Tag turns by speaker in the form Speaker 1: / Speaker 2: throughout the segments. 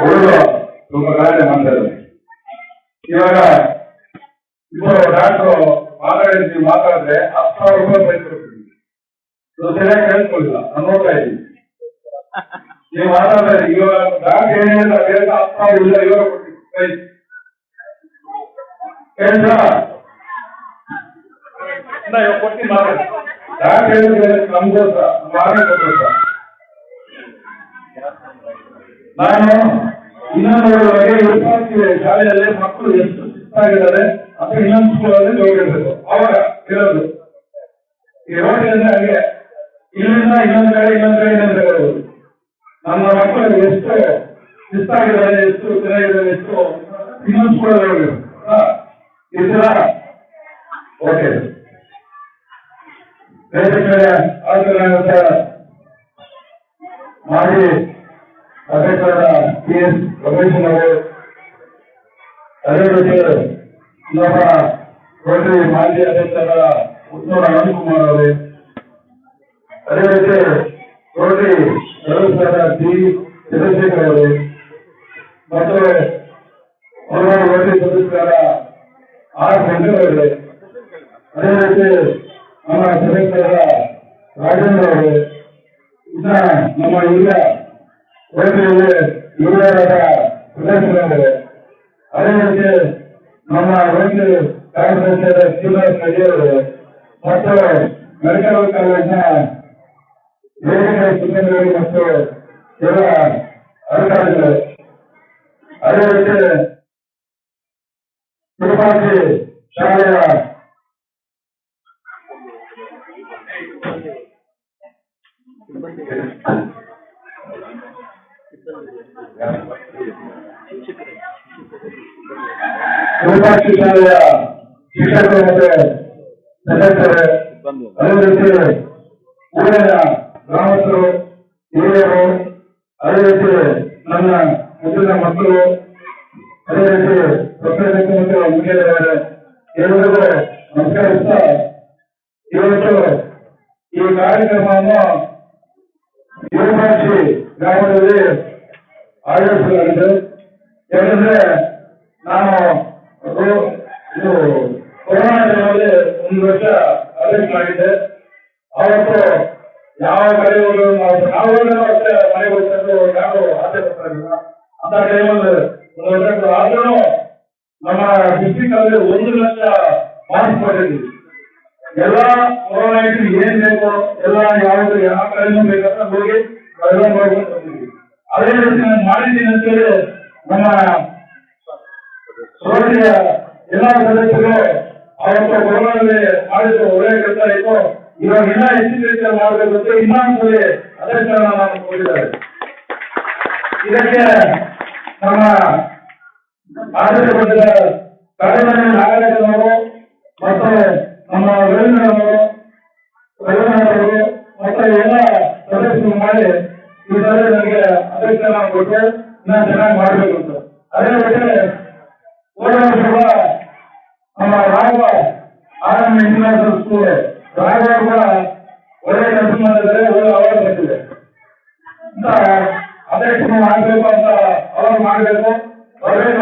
Speaker 1: ಎರಡು ಇವಾಗ ಇಬ್ಬರು ಡಾಕ್ಟರ್ ಮಾತಾಡಿದ್ವಿ ಮಾತಾಡಿದ್ರೆ ಹತ್ತು ಸಾವಿರ ರೂಪಾಯಿ ಪ್ರೈಸ್ ಕೊಡ್ತೀವಿ ಸರಿಯಾಗಿ ಕೇಳಿಸ್ಕೊಳ್ಳಿಲ್ಲ ನಾನು ನೋಡ್ತಾ ಇದ್ದೀನಿ ನೀವು ಮಾತಾಡಿದ್ರೆ ಇವಾಗ ಡಾಕ್ಟರ್ ಹತ್ತು ಸಾವಿರ ಇಲ್ಲ ಇವಾಗ ಡಾಕ್ಟರ್ ಹೇಳಿದ್ರೆ ನಮ್ಗೋಸ್ಕರ ನಾನು ಇನ್ನೊಂದು ಯೋಚಿಸ್ತೀವಿ ಶಾಲೆಯಲ್ಲಿ ಮಕ್ಕಳು ಎಷ್ಟು ಸುತ್ತಾಗಿದ್ದಾರೆ ಅಥವಾ ಇನ್ನೊಂದು ಸ್ಕೂಲಲ್ಲಿ ಹೋಗಿರ್ಬೇಕು ಅವಾಗ ಇರೋದು ಈ ಹಾಗೆ ಇಲ್ಲಿಂದ ಇನ್ನೊಂದು ಕಡೆ ಇನ್ನೊಂದು ಕಡೆ ಇನ್ನೊಂದು ಕಡೆ ಹೋಗುದು ನಮ್ಮ ಮಕ್ಕಳು ಎಷ್ಟು ಶಿಸ್ತಾಗಿದ್ದಾರೆ ಎಷ್ಟು ಚೆನ್ನಾಗಿದ್ದಾರೆ ಎಷ್ಟು ಇನ್ನೊಂದು ಸ್ಕೂಲಲ್ಲಿ ಹೋಗಿರು ಈ ಓಕೆ ಬೇರೆ ಕಡೆ ಆಚರಣೆ ಮಾಡಿ ಅದೇ ಕಾರಣ ಪಿ ಎಸ್ ರಮೇಶನ್ ಅವರು ಅದೇ ರೀತಿ ನಮ್ಮ ಕೊಟ್ರಿ ಮಾಜಿ ಅಧ್ಯಕ್ಷರ ಮುನ್ನೂರ ಅನಂತ್ ಅವರು ಅದೇ ರೀತಿ ಕೊಟ್ರಿ ಸದಸ್ಯರ ಡಿ ಚಂದ್ರಶೇಖರ್ ಅವರು ಮತ್ತು ಹಲವಾರು ಕೊಟ್ರಿ ಸದಸ್ಯರ ಆರ್ ಸಂಜಯ್ ಅವರು ಅದೇ ರೀತಿ ನಮ್ಮ ಸದಸ್ಯರ ರಾಜೇಂದ್ರ ಅವರು ಇನ್ನ ನಮ್ಮ ಹಿರಿಯ ಅದೇ ರೀತಿ ನಮ್ಮ ಒಂದು ಕಾರ್ಯದರ್ಶಿಯಾದ ಶ್ರೀನಿವಾಸ ರೆಡ್ಡಿಯವರು ಮತ್ತು ಮೆಡಿಕಲ್ ಕಾಲೇಜಿನ ವೇದಿಕೆ ಸಿಬ್ಬಂದಿಗಳು ಮತ್ತು Thank you. ಶಿಕ್ಷಕರು ಅದೇ ರೀತಿ ಊರಿನ ಗ್ರಾಮಸ್ಥರು ಮಕ್ಕಳು ಅದೇ ರೀತಿ ಎಲ್ಲರಿಗೂ ನಮಸ್ಕಾರ ಈ ಕಾರ್ಯಕ್ರಮವನ್ನು உரையாற்றி ನಾಯಕರಲ್ಲಿ ಆಯೋಜಿಸಲಾಗಿದೆ ಯಾಕಂದ್ರೆ ನಾನು ಇದು ಕೊರೋನಾ ಟೈಮಲ್ಲಿ ಒಂದು ವರ್ಷ ಅರೇಂಜ್ ಮಾಡಿದ್ದೆ ಅವತ್ತು ಯಾವ ಕಡೆಯವರು ನಾವು ನಾವು ಅಷ್ಟೇ ಮನೆಗೆ ಹೋಗ್ತಾರೆ ಯಾರು ಆಸೆ ಪಡ್ತಾರಿಲ್ಲ ಅಂತ ಟೈಮಲ್ಲಿ ಒಂದು ವರ್ಷ ಆದ್ರೂ ನಮ್ಮ ಡಿಸ್ಟಿಕ್ ಅಲ್ಲಿ ಒಂದು ಲಕ್ಷ ಮಾಸ್ಕ್ ಕೊಟ್ಟಿದ್ವಿ ಎಲ್ಲ ಕೊರೋನಾ ಏನ್ ಬೇಕು காவல்துறை ஆட்களிலும் போய் வருவாங்க அதே நேரத்தில் மாலை தினத்தில் நம்ம சோழ எல்லா பிரதேசத்திலும் அவருடைய பொருளாதார ஆளுக்கு ஒரே கருத்தா இருக்கோ இவர் என்ன எச்சரிக்கிற மாவட்டத்தை பற்றி இன்னும் ஒரு அதற்கான சொல்கிறார் இதற்கு நம்ம ஆதரப்பட்ட தலைவர்கள் நாகராஜனோ ಮತ್ತೆ ಎಲ್ಲ ಪ್ರದರ್ಶನ ಮಾಡಿ ನನಗೆ ಅಧ್ಯಕ್ಷನ ಕೊಟ್ಟು ನಾನು ಚೆನ್ನಾಗಿ ಮಾಡಬೇಕು ಅಂತ ಅದೇ ರೀತಿ ಓಡಾಡಿರುವ ನಮ್ಮ ರಾಘವ ಇಂಟರ್ನ್ಯಾಷನಲ್ ಸ್ಕೂಲ್ ರಾಘವ ಕೂಡ ಒಳ್ಳೆ ಕೆಲಸ ಮಾಡಿದ್ರೆ ಒಳ್ಳೆ ಅವಾರ್ಡ್ ಅಂತ ಮಾಡಬೇಕು ಅಂತ ಅವರು ಮಾಡಬೇಕು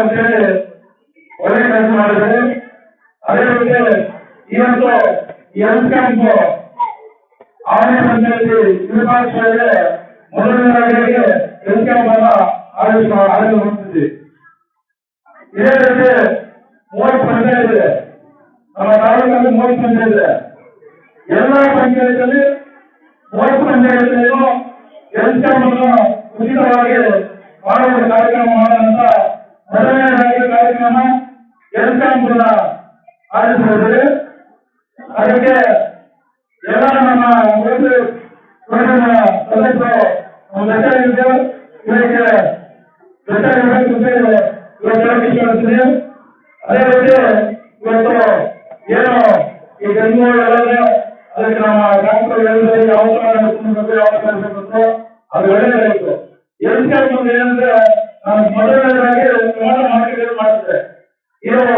Speaker 1: ಅಂತೇಳಿ ಒಳ್ಳೆ ಕೆಲಸ ಅದೇ ರೀತಿ ಇವತ್ತು ಎಲ್ ಕ್ಯಾಂಪ್ மாநில பஞ்சாயத்து நிர்வாகத்துறையில முதல்வராக வெங்கடமாதா ஆளுநர் வந்தது இதற்கு மோடி பஞ்சாயத்துல நம்ம தாலுகாவில் மோடி பஞ்சாயத்துல எல்லா பஞ்சாயத்துலையும் மோடி பஞ்சாயத்துலையும் வெங்கடமாதா உச்சிதமாக மாணவர் காரியக்ரமமான முதல்வராக காரியக்ரம எல்காம்புல்லா ஏன்னா நம்ம வந்து அதே வந்து ஏனோ ಈಗ ಇನ್ನೂರೊಳಗೆ ಅದಕ್ಕೆ ನಮ್ಮ ಡಾಕ್ಟರ್ ಹೇಳಿದ್ರೆ ಅವಸರ ಇರ್ತದೆ ಅವಸರ ಇರಬೇಕು ಅದು ಒಳ್ಳೆಯದಾಯಿತು ಎಲ್ಸ್ ಏನಂದ್ರೆ ನಾನು ಮೊದಲನೇದಾಗಿ ನಿರ್ಮಾಣ ಮಾಡಿದ್ರೆ ಮಾಡ್ತಾರೆ ಇವರು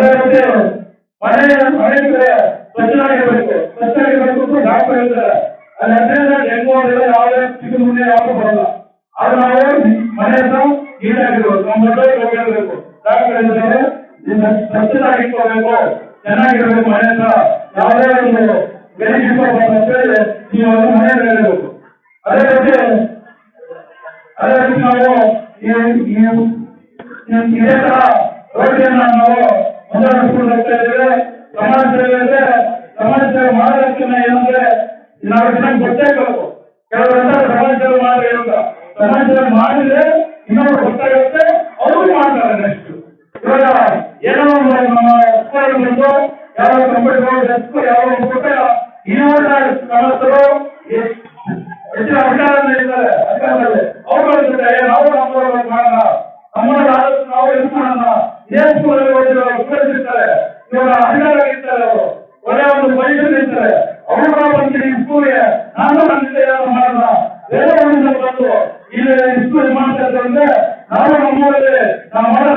Speaker 1: அதை வச்சு மழையில மழைக்குள்ள பிரச்சனைகளுக்கு பிரச்சனைகளுக்கு டாக்டர் இல்லை அந்த இடத்துல டெங்கோட யாரு இதுக்கு முன்னே யாரும் போடலாம் அதனால மழையதான் ஈடாகிடுவோம் நம்ம இருக்கும் டாக்டர் இருந்தாலும் இந்த பிரச்சனை ಚೆನ್ನಾಗಿರ್ಬೇಕು ಮನೆ ಹತ್ರ ಒಂದು ಬೆನಿಫಿಟ್ ಅಂತಂದ್ರೆ ನೀವು ಅದು ಇರಬೇಕು ಅದೇ ರೀತಿ ಅದೇ ರೀತಿ ನಾವು ಇದೇ ತರ ರೋಡಿಯನ್ನ ನಾವು ಇದ್ದಾರೆ ಸಮಾಜ ಸೇವೆ ಅಂದ್ರೆ ಸಮಾಜ ಸೇವೆ ಮಾಡೋದಕ್ಕಿಂತ ಏನಂದ್ರೆ ನಾವು ಚೆನ್ನಾಗಿ ಗೊತ್ತಾಗಬೇಕು ಕೆಲವರು ಅಂತಾರೆ ಮಾಡಿದ್ರೆ ಅಂತ ಸಮಾಜ ಸೇವೆ ಮಾಡಿದ್ರೆ ಇನ್ನೊಬ್ರು ಗೊತ್ತಾಗುತ್ತೆ ಅವರು ಮಾಡ್ತಾರೆ ನೆಕ್ಸ್ಟ್ ಇವಾಗ ಏನೋ ನಮ್ಮ ಬಂದು ಯಾವ ಕಂಪ್ಯೂಟರ್ ಯಾವ ಕೊಟ್ಟ ಇನ್ನೊಂದು ಇಲ್ಲಿ ಮಾಡ್ತಾ ಇದ್ದಾರೆ ನಾವು ನಮ್ಮ ನಾವು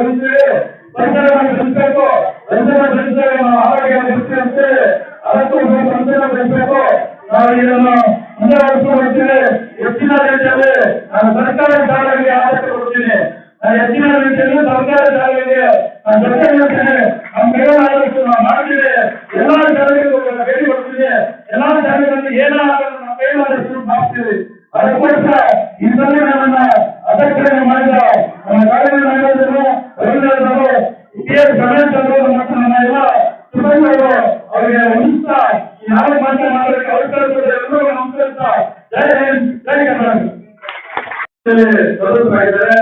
Speaker 1: ಶ್ರಮಿಸಿವೆ ಸಂಚಲನ ಶ್ರಮಿಸಬೇಕು ಸಂಚಲನ ನಾವು ಆರೋಗ್ಯ ಶ್ರಮಿಸಿದಂತೆ ಅದಕ್ಕೂ ಸಂಚಲನ ನಾನು ನಾವು ಇದನ್ನು ಮುಂದುವರಿಸಿಕೊಳ್ಳುತ್ತೇವೆ ಹೆಚ್ಚಿನ ರೀತಿಯಲ್ಲಿ ನಾನು ಸರ್ಕಾರಿ ಶಾಲೆಗಳಿಗೆ ಆದ್ಯತೆ ಕೊಡ್ತೀನಿ ಹೆಚ್ಚಿನ ರೀತಿಯಲ್ಲಿ ಸರ್ಕಾರ ಶಾಲೆಗಳಿಗೆ ನಾನು வந்து தொடர்பு ஆயிடுது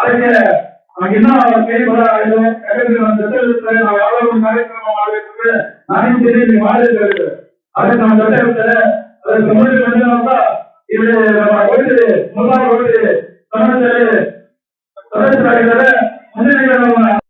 Speaker 1: ಅದಕ್ಕೆ ಇನ್ನ ಕೇಳಿಬರ ಆಯಿತು ಯಾಕಂದ್ರೆ ನಮ್ಮ ಜೊತೆ ಇರ್ತಾರೆ ನಾವು ಯಾವಾಗ ಒಂದು ಕಾರ್ಯಕ್ರಮ ಮಾಡ್ಬೇಕು ಅಂದ್ರೆ ನಾನೇನ್ ಸೇರಿ ನೀವು ಮಾಡಿದ್ರೆ ಅದಕ್ಕೆ ನಮ್ಮ ಜೊತೆ ಇರ್ತಾರೆ ಅದಕ್ಕೆ ಸಂಬಂಧ ಬಂದಿರಂತ ಇಲ್ಲಿ ನಮ್ಮ ಹೋಗ್ತೀರಿ ಮುಂದಾಗಿ ಹೋಗ್ತೀರಿ ಸಮಾಜದಲ್ಲಿ ಸದಸ್ಯರಾಗಿದ್ದಾರೆ ಮುಂದಿನ ನಮ್ಮ